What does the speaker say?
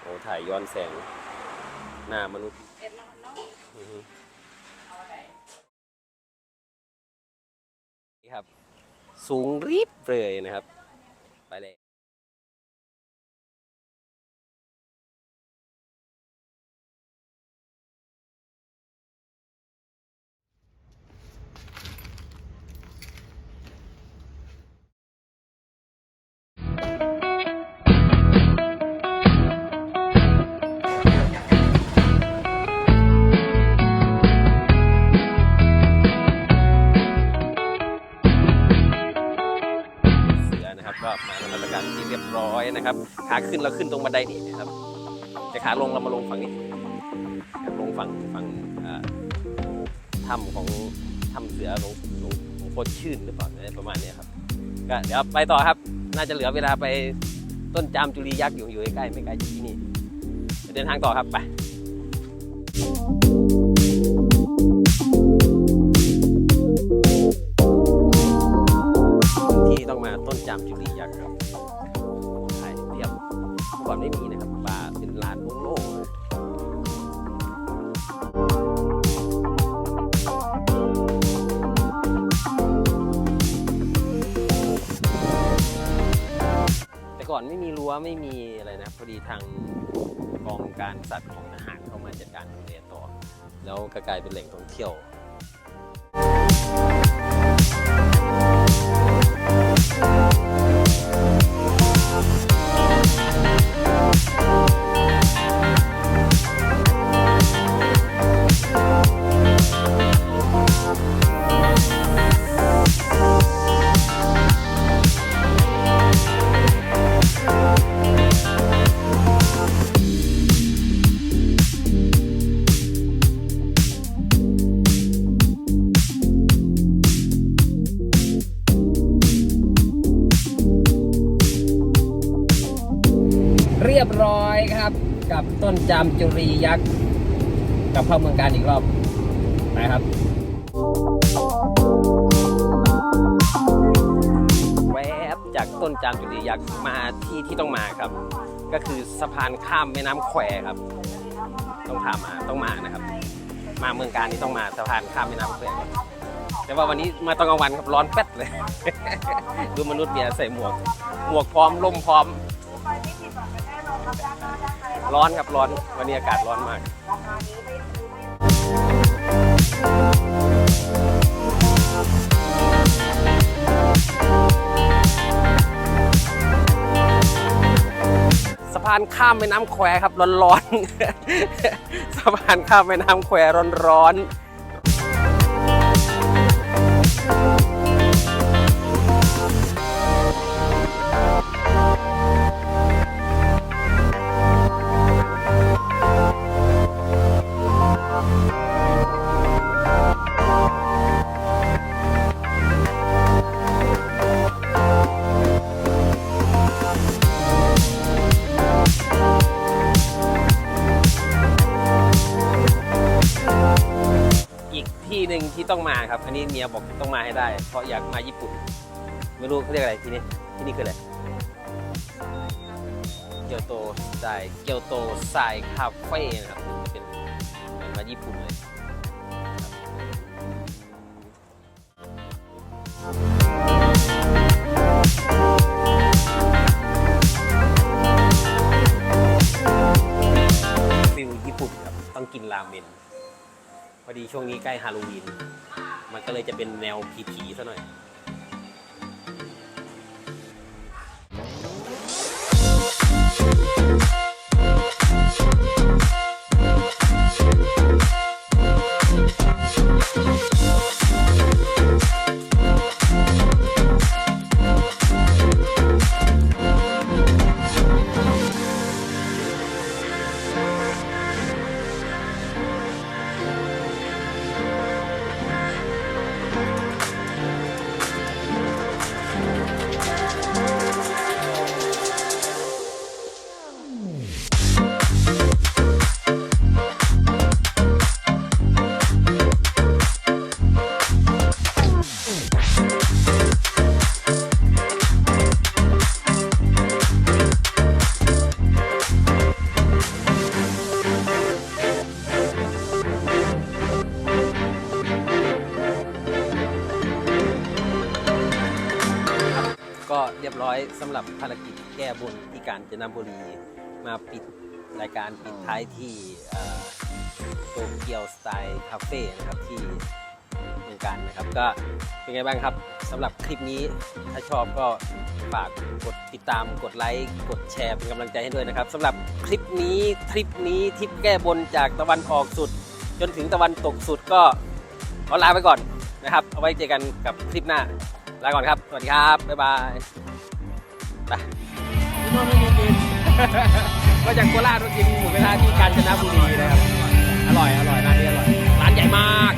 โอ้ถ่ายย้อนแสง หน้ามนุษย์นี่ครับ สูงรีบเลยนะครับ ไปเลย มานมัสการที่เรียบร้อยนะครับขาขึ้นเราขึ้นตรงบันไดนี่นะครับแต่ขาลงเรามาลงฝั่งนี้ลงฝั่งฝั่งถ้ำของถ้ำเสือหลวงหลวงหลวงพ่อชื่นหรือเปล่าประมาณนี้ครับก็เดี๋ยวไปต่อครับ น่าจะเหลือเวลาไปต้นจามจุลียักษ์อยู่อยู่ใกล้ไม่ไกลจากที่นี่เดินทางต่อครับไปาต้นจามจุลียักษ์ครับถ่ายเรียบก่อนไม่มีนะครับป่าเป็นลานโล่งๆเลยแต่ก่อนไม่มีรั้วไม่มีอะไรนะพอดีทางกองการสัตว์ของทหารเข้ามาจัดการดูแลต่อ แล้วก็กลายเป็นแหล่งท่องเที่ยว ยบร้อยครับ กับต้นจามจุรียักษ์กับเข้าเมืองการอีกรอบนะครับแวบจากต้นจามจุรียักษ์มาที่ที่ต้องมาครับ ก็คือสะพานข้ามแม่น้ำแควครับ ต้องพามาต้องมานะครับ มาเมืองการนี่ต้องมาสะพานข้ามแม่น้ำแควแต่ว่าวันนี้มาตอนกลางวันครับร้อนแป๊ดเลย ดูมนุษย์เมียใส่หมวก หมวกพร้อมล่มพร้อม ร้อนครับร้อนวันนี้อากาศร้อนมากสะพานข้ามแม่น้ำแควครับร้อนๆสะพานข้ามแม่น้ำแควร้อนๆ ที่ต้องมาครับ อันนี้เมียบอกต้องมาให้ได้ เพราะอยากมาญี่ปุ่น ไม่รู้เขาเรียกอะไรที่นี่ที่นี่คืออะไร เกียวโตไซเกียวโตไซคาเฟ่นะครับเป็นเหมือนมาญี่ปุ่นเลยฟิลญี่ปุ่นครับ ต้องกินราเมน พอดีช่วงนี้ใกล้ฮาโลวีน มันก็เลยจะเป็นแนวผีๆซะหน่อย ก็เรียบร้อยสำหรับภารกิจแก้บนที่กาญจนบุรีมาปิดรายการปิดท้ายที่โตเกียวสไตล์คาเฟ่นะครับที่เมืองการนะครับ ก็เป็นไงบ้างครับสำหรับคลิปนี้ถ้าชอบก็ฝากกดติดตามกดไลค์กดแชร์เป็นกำลังใจให้ด้วยนะครับสำหรับคลิปนี้ทริปนี้ทริปแก้บนจากตะวันออกสุด จนถึงตะวันตกสุดก็ขอลาไปก่อนนะครับ เอาไว้เจอกันกับคลิปหน้า ลาก่อนครับ สวัสดีครับ บ๊ายบายไปไม่มีกินมาจากโคราชมากินหมูกระทะที่กาญจนบุรีนะครับ อร่อย อร่อยร้านนี้อร่อย ร้านใหญ่มาก